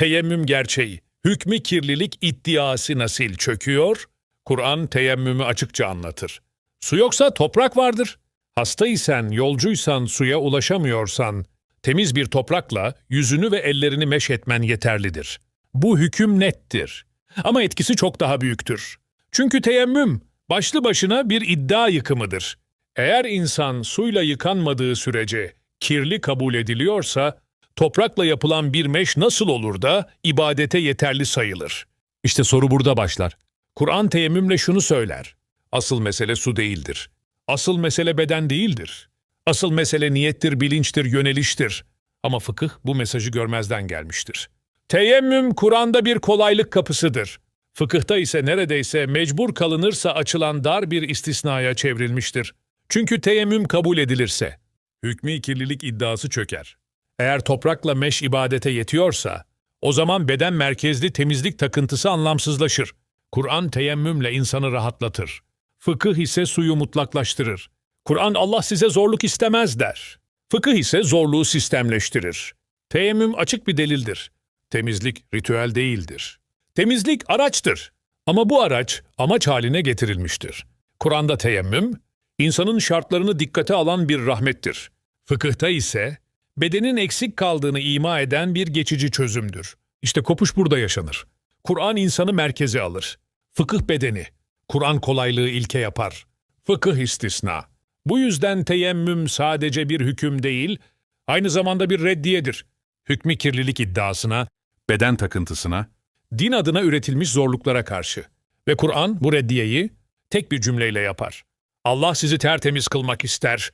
Teyemmüm gerçeği, hükmü kirlilik iddiası nasıl çöküyor? Kur'an teyemmümü açıkça anlatır. Su yoksa toprak vardır. Hastaysan, yolcuysan, suya ulaşamıyorsan, temiz bir toprakla yüzünü ve ellerini meş etmen yeterlidir. Bu hüküm nettir. Ama etkisi çok daha büyüktür. Çünkü teyemmüm başlı başına bir iddia yıkımıdır. Eğer insan suyla yıkanmadığı sürece kirli kabul ediliyorsa, toprakla yapılan bir meş nasıl olur da ibadete yeterli sayılır? İşte soru burada başlar. Kur'an teyemmümle şunu söyler. Asıl mesele su değildir. Asıl mesele beden değildir. Asıl mesele niyettir, bilinçtir, yöneliştir. Ama fıkıh bu mesajı görmezden gelmiştir. Teyemmüm Kur'an'da bir kolaylık kapısıdır. Fıkıhta ise neredeyse mecbur kalınırsa açılan dar bir istisnaya çevrilmiştir. Çünkü teyemmüm kabul edilirse, hükmü kirlilik iddiası çöker. Eğer toprakla meş ibadete yetiyorsa, o zaman beden merkezli temizlik takıntısı anlamsızlaşır. Kur'an teyemmümle insanı rahatlatır. Fıkıh ise suyu mutlaklaştırır. Kur'an Allah size zorluk istemez der. Fıkıh ise zorluğu sistemleştirir. Teyemmüm açık bir delildir. Temizlik ritüel değildir. Temizlik araçtır. Ama bu araç amaç haline getirilmiştir. Kur'an'da teyemmüm, insanın şartlarını dikkate alan bir rahmettir. Fıkıhta ise bedenin eksik kaldığını ima eden bir geçici çözümdür. İşte kopuş burada yaşanır. Kur'an insanı merkeze alır. Fıkıh bedeni. Kur'an kolaylığı ilke yapar. Fıkıh istisna. Bu yüzden teyemmüm sadece bir hüküm değil, aynı zamanda bir reddiyedir. Hükmü kirlilik iddiasına, beden takıntısına, din adına üretilmiş zorluklara karşı. Ve Kur'an bu reddiyeyi tek bir cümleyle yapar. Allah sizi tertemiz kılmak ister.